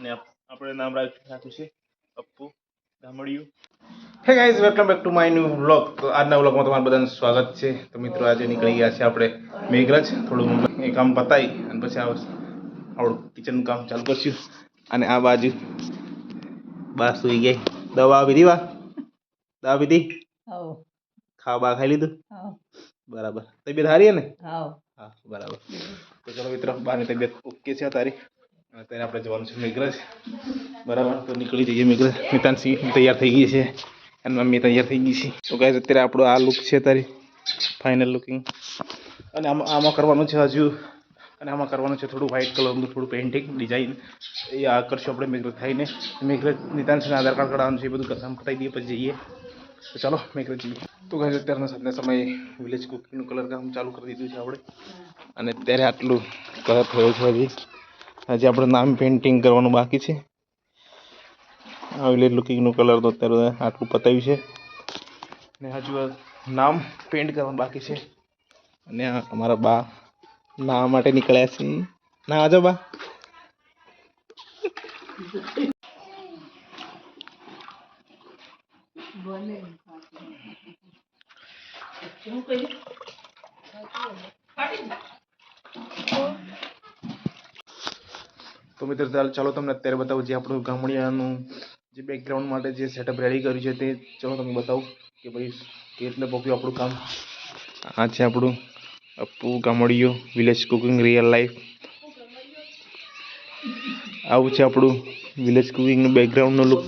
અને આપણે નામ રાખ- રાખ્યું છે Appu ગામડિયું hey guys welcome back to my new vlog તો આજના વ્લોગમાં તમારું બધાનું સ્વાગત છે. તો મિત્રો આજે નીકળી ગયા છે આપણે મેઘરજ. થોડું એ કામ પતાવી અને પછી આપણું કિચનનું કામ ચાલુ કરશું. અને આ બાજુ બા સુઈ ગઈ. દવા પીધી બા. દવા પીધી ખાવા બા ખાઈ લીધું? બરાબર. તબિયત સારી હે ને? હા બરાબર. તો ચલો મિત્રો બારની તબિયત ઓકે છે તારી અત્યારે આપણે જવાનું છે મેઘરજ. બરાબર? તો નીકળી જઈએ મેઘરજ. મિતાનસિંહ તૈયાર થઈ ગઈ છે. અને મમ્મી તૈયાર થઈ ગઈ છે. તો ગાય અત્યારે આપણો આ લુક છે તારી ફાઇનલ લુકિંગ અને આમાં આમાં કરવાનું છે હજુ. અને આમાં કરવાનું છે થોડું વ્હાઇટ કલરનું થોડું પેઇન્ટિંગ ડિઝાઇન એ આ કરશું આપણે મેઘરજ થઈને મેઘરજ નિતાનસિંહના આધાર કાર્ડ કઢાવવાનું છે, એ બધું કામ કટાઈ દઈએ, પછી જઈએ. તો ચાલો, મેઘરજ જઈએ. તો ગાય અત્યારના સાંજના સમયે વિલેજ કુકિંગનું કલર કામ ચાલુ કરી દીધું છે આપણે. અને અત્યારે આટલું કલર થયો છે હજી. હજી આપણે નામ પેઇન્ટિંગ કરવાનું બાકી છે. આ વિલેજ લુકિંગનું કલર તો અત્યારે આટલું પતાવ્યું છે. ને હજુ નામ પેઇન્ટ કરવાનું બાકી છે. અને અમારા બા ના માટે નીકળ્યા છે. ના, આજો બા. તો મિત્રો ચાલો ચાલો તમને અત્યારે બતાવું જે આપણું ગામડિયાનું જે બેકગ્રાઉન્ડ માટે જે સેટઅપ રેડી કર્યું છે તે ચાલો તમને બતાવું કે ભાઈ કે એટલે પપ્યું આપણું કામ. આ છે આપણું અપ્પુ ગામડિયો વિલેજ કુકિંગ રિયલ લાઈફ આવું છે આપણું વિલેજ કુકિંગનું બેકગ્રાઉન્ડનું લુક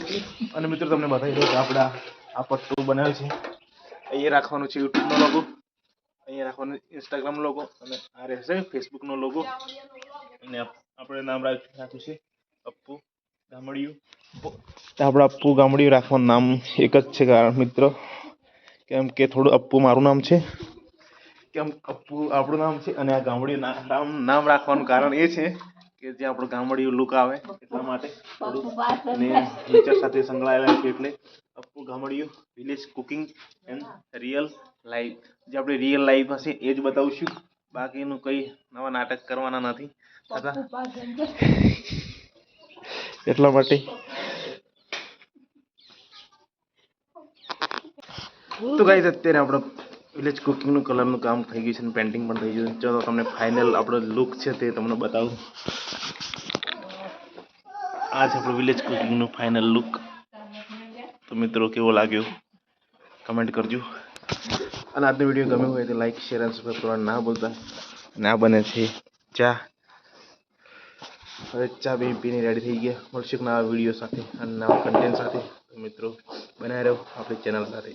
અને મિત્રો તમને બતાવી દઉં કે આપણા આ- પટ્ટું બનાવ્યું છે. અહીંયા રાખવાનું છે યુટ્યુબનો લોગો અહીંયા રાખવાનું ઇન્સ્ટાગ્રામ લોગો અને આ રહેશે ફેસબુકનો લોગો અને આપણે નામ રાખ- રાખ્યું છે. અપ્પુ ગામડિયું. આપણે અપ્પુ ગામડિયું રાખવાનું નામ એક જ છે કારણ મિત્રો. કેમ કે થોડું અપ્પુ મારું નામ છે. કેમ અપ્પુ આપણું નામ છે અને આ ગામડિયું નામ નામ રાખવાનું કારણ એ છે કે જે આપણું ગામડિયું લુક આવે એટલા માટે અને નેચર સાથે સંકળાયેલા છે એટલે Appu ગામડિયું village cooking and real life જે આપણે રિયલ લાઈફ હશે એ જ બતાવશું બાકીનું કંઈ નવા નાટક કરવાના નથી. થતા એટલા માટે. તો ગાઈઝ અત્યારે આપણે વિલેજ કુકિંગનું કલરનું કામ થઈ ગયું છે અને પેન્ટિંગ પણ થઈ ગયું છે. ચલો તમને ફાઇનલ આપણો લુક છે તે તમને બતાવું. આ છે આપણું વિલેજ કુકિંગનું ફાઇનલ લુક તો મિત્રો કેવો લાગ્યો? કમેન્ટ કરજો. અને આજનો વીડિયો ગમ્યો હોય તો લાઈક શેર અને સબસ્ક્રાઈબ કરવાનું ના ભૂલતા. ના બને છે. ચા. હવે ચા બી પીને રેડી થઈ ગયા. મળશું નવા વીડિયો સાથે અને નવા કન્ટેન્ટ સાથે. મિત્રો બનાવી રહ્યો આપણી ચેનલ સાથે.